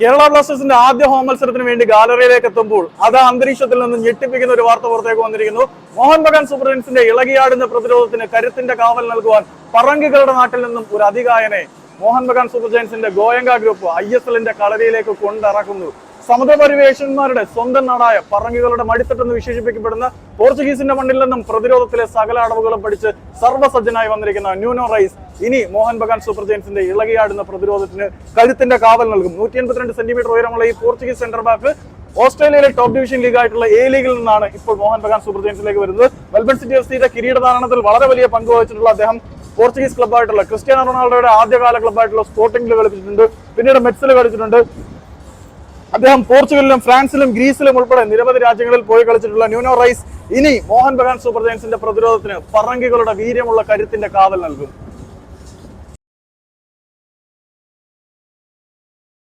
കേരള ബ്ലാസ്റ്റേഴ്സിന്റെ ആദ്യ ഹോം മത്സരത്തിന് വേണ്ടി ഗാലറിയിലേക്ക് എത്തുമ്പോൾ അത് അന്തരീക്ഷത്തിൽ നിന്ന് ഞെട്ടിപ്പിക്കുന്ന ഒരു വാർത്ത പുറത്തേക്ക് വന്നിരിക്കുന്നു. മോഹൻ ബഗാൻ സൂപ്പർ ജയൻസിന്റെ ഇളകിയാടുന്ന പ്രതിരോധത്തിന് കരുത്തിന്റെ കാവൽ നൽകുവാൻ പറങ്കികളുടെ നാട്ടിൽ നിന്നും ഒരു അധികായനെ മോഹൻ ബഗാൻ സൂപ്പർ ജയൻസിന്റെ ഗോയങ്ക ഗ്രൂപ്പ് ഐ എസ് എല്ലിന്റെ കളരിയിലേക്ക് കൊണ്ടിറക്കുന്നു. സമുദ്രപരിവേഷന്മാരുടെ സ്വന്തം നാടായ പറങ്കികളുടെ മടിത്തട്ടെന്ന് വിശേഷിപ്പിക്കപ്പെടുന്ന പോർച്ചുഗീസിന്റെ മണ്ണിൽ നിന്നും പ്രതിരോധത്തിലെ സകല അടവുകളും പഠിച്ച് സർവസജ്ജനായി വന്നിരിക്കുന്ന ന്യൂനോ റൈസ് ഇനി മോഹൻ ബഗാൻ സൂപ്പർ ജയൻസിന്റെ ഇളകിയാടുന്ന പ്രതിരോധത്തിന് കരുത്തിന്റെ കാവൽ നൽകും. നൂറ്റി എൺപത്തിരണ്ട് സെന്റിമീറ്റർ ഉയരമുള്ള ഈ പോർച്ചുഗീസ് സെന്റർ ബാക്ക് ഓസ്ട്രേലിയയിലെ ടോപ്പ് ഡിവിഷൻ ലീഗ് ആയിട്ടുള്ള എ ലീഗിൽ നിന്നാണ് ഇപ്പോൾ മോഹൻ ബഗാൻ സൂപ്പർ ജയൻസിലേക്ക് വരുന്നത്. മെൽബൺ സിറ്റി എഫ് സിയുടെ കിരീടദാനത്തിൽ വളരെ വലിയ പങ്ക് വഹിച്ചിട്ടുള്ള അദ്ദേഹം പോർച്ചുഗീസ് ക്ലബ്ബായിട്ടുള്ള ക്രിസ്ത്യാനോ റൊണാൾഡോയുടെ ആദ്യകാല ക്ലബ്ബായിട്ടുള്ള സ്പോർട്ടിംഗിൽ കളിച്ചിട്ടുണ്ട്. പിന്നീട് മെറ്റ്സിൽ കളിച്ചിട്ടുണ്ട്. അദ്ദേഹം പോർച്ചുഗലിലും ഫ്രാൻസിലും ഗ്രീസിലും ഉൾപ്പെടെ നിരവധി രാജ്യങ്ങളിൽ പോയി കളിച്ചിട്ടുള്ള ന്യൂനോ റൈസ് ഇനി മോഹൻ ബഗാൻ സൂപ്പർ ജയൻസിന്റെ പ്രതിരോധത്തിന് പറങ്കികളുടെ വീര്യമുള്ള കരുത്തിന്റെ കാവൽ നൽകും.